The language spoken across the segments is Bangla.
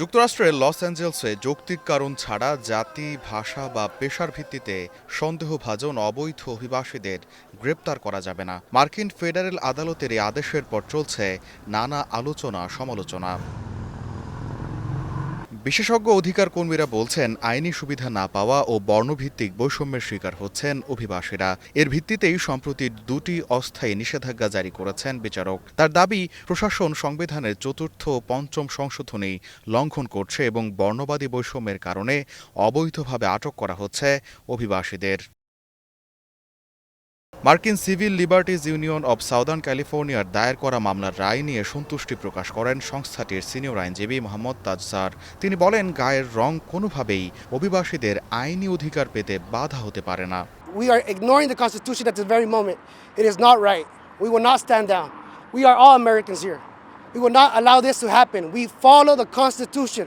যুক্তরাষ্ট্রের লস অ্যাঞ্জেলসে যৌক্তিক কারণ ছাড়া জাতি, ভাষা বা পেশার ভিত্তিতে সন্দেহভাজন অবৈধ অভিবাসীদের গ্রেপ্তার করা যাবে না। মার্কিন ফেডারেল আদালতের এই আদেশের পর চলছে নানা আলোচনা সমালোচনা বিশেষজ্ঞ অধিকার কর্মীরা বলছেন, আইনি সুবিধা না পাওয়া ও বর্ণভিত্তিক বৈষম্যের শিকার হচ্ছেন অভিবাসীরা। এর ভিত্তিতেই সম্প্রতি দুটি অস্থায়ী নিষেধাজ্ঞা জারি করেছেন বিচারক। তার দাবি, প্রশাসন সংবিধানের চতুর্থ পঞ্চম সংশোধনী লঙ্ঘন করছে এবং বর্ণবাদী বৈষম্যের কারণে অবৈধভাবে আটক করা হচ্ছে অভিবাসীদের। মার্কিন civil liberties union of southern ক্যালিফোর্নিয়ার দায়ের করা মামলার রায় নিয়ে সন্তুষ্টি প্রকাশ করেন সংস্থাটির সিনিয়র আইনজীবী মোহাম্মদ তাজসার তিনি বলেন গায়ের রং কোনোভাবেই অভিবাসীদের আইনি অধিকার পেতে বাধা হতে পারে না We are ignoring the Constitution at this very moment. It is not right. We will not stand down. We are all Americans here. We will not allow this to happen. We follow the Constitution.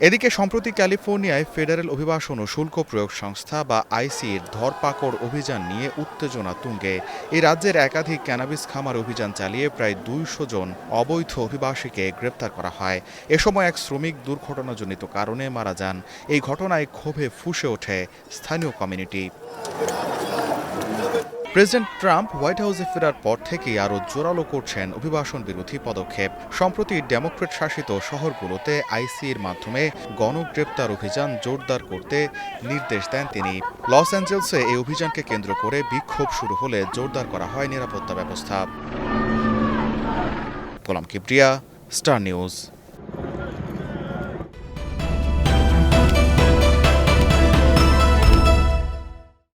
এদিকে, সম্প্রতি ক্যালিফোর্নিয়ায় ফেডারেল অভিবাসন ও শুল্ক প্রয়োগ সংস্থা বা আইসির ধরপাকড় অভিযান নিয়ে উত্তেজনা তুঙ্গে। এই রাজ্যের একাধিক ক্যানাবিস খামার অভিযান চালিয়ে প্রায় দুইশো জন অবৈধ অভিবাসীকে গ্রেপ্তার করা হয়। এ সময় এক শ্রমিক দুর্ঘটনাজনিত কারণে মারা যান। এই ঘটনায় ক্ষোভে ফুসে ওঠে স্থানীয় কমিউনিটি। প্রেসিডেন্ট ট্রাম্প হোয়াইট হাউসে ফেরার পর থেকেই আরও জোরালো করছেন অভিবাসন বিরোধী পদক্ষেপ। সম্প্রতি ডেমোক্রেট শাসিত শহরগুলোতে আইসির মাধ্যমে গণগ্রেপ্তার অভিযান জোরদার করতে নির্দেশ দেন তিনি। লস অ্যাঞ্জেলসে এই অভিযানকে কেন্দ্র করে বিক্ষোভ শুরু হলে জোরদার করা হয় নিরাপত্তা ব্যবস্থা। Golam Kibria, Star News.